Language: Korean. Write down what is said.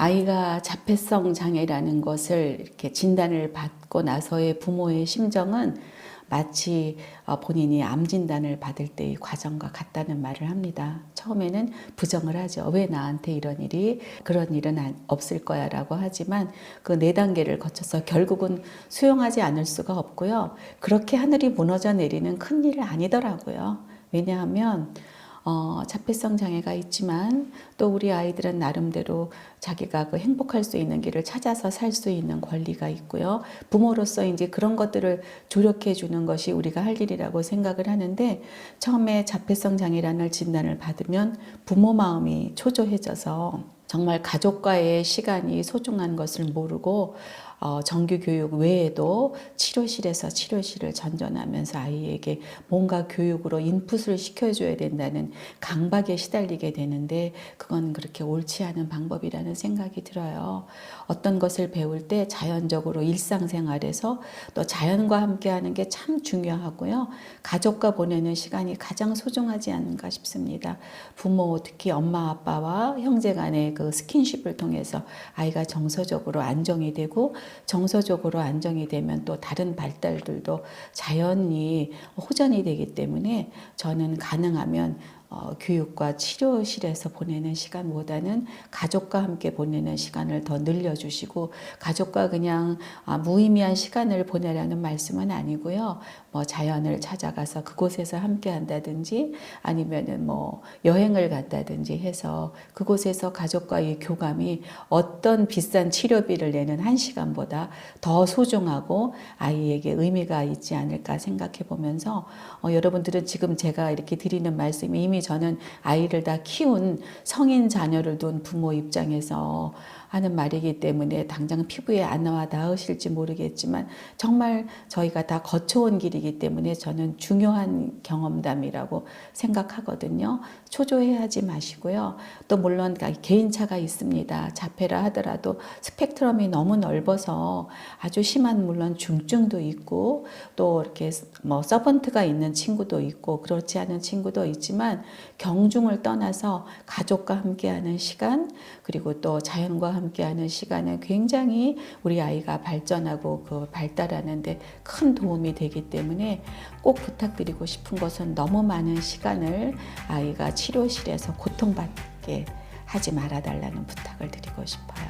아이가 자폐성 장애라는 것을 이렇게 진단을 받고 나서의 부모의 심정은 마치 어, 본인이 암 진단을 받을 때의 과정과 같다는 말을 합니다. 처음에는 부정을 하죠. 왜 나한테 이런 일이 그런 일은 안- 없을 거야라고 하지만 그 네 단계를 거쳐서 결국은 수용하지 않을 수가 없고요. 그렇게 하늘이 무너져 내리는 큰 일은 아니더라고요. 왜냐하면 어, 자폐성 장애가 있지만 또 우리 아이들은 나름대로 자기가 그 행복할 수 있는 길을 찾아서 살 수 있는 권리가 있고요. 부모로서 이제 그런 것들을 조력해 주는 것이 우리가 할 일이라고 생각을 하는데 처음에 자폐성 장애라는 진단을 받으면 부모 마음이 초조해져서 정말 가족과의 시간이 소중한 것을 모르고 어, 정규 교육 외에도 치료실에서 치료실을 전전하면서 아이에게 뭔가 교육으로 인풋을 시켜줘야 된다는 강박에 시달리게 되는데 그건 그렇게 옳지 않은 방법이라는 생각이 들어요. 어떤 것을 배울 때 자연적으로 일상생활에서 또 자연과 함께하는 게 참 중요하고요. 가족과 보내는 시간이 가장 소중하지 않은가 싶습니다. 부모 특히 엄마 아빠와 형제 간의 그 스킨십을 통해서 아이가 정서적으로 안정이 되고 정서적으로 안정이 되면 또 다른 발달들도 자연히 호전이 되기 때문에 저는 가능하면 어, 교육과 치료실에서 보내는 시간보다는 가족과 함께 보내는 시간을 더 늘려주시고 가족과 그냥 아, 무의미한 시간을 보내라는 말씀은 아니고요. 뭐 자연을 찾아가서 그곳에서 함께 한다든지 아니면은 뭐 여행을 간다든지 해서 그곳에서 가족과의 교감이 어떤 비싼 치료비를 내는 한 시간보다 더 소중하고 아이에게 의미가 있지 않을까 생각해 보면서 어, 여러분들은 지금 제가 이렇게 드리는 말씀이 이미 저는 아이를 다 키운 성인 자녀를 둔 부모 입장에서 하는 말이기 때문에 당장 피부에 안 나와 닿으실지 모르겠지만 정말 저희가 다 거쳐온 길이기 때문에 저는 중요한 경험담이라고 생각하거든요. 초조해하지 마시고요. 또 물론 개인차가 있습니다. 자폐라 하더라도 스펙트럼이 너무 넓어서 아주 심한 물론 중증도 있고 또 이렇게 뭐 서번트가 있는 친구도 있고 그렇지 않은 친구도 있지만 경중을 떠나서 가족과 함께하는 시간 그리고 또 자연과 함께하는 시간은 굉장히 우리 아이가 발전하고 그 발달하는데 큰 도움이 되기 때문에 꼭 부탁드리고 싶은 것은 너무 많은 시간을 아이가 치료실에서 고통받게 하지 말아달라는 부탁을 드리고 싶어요.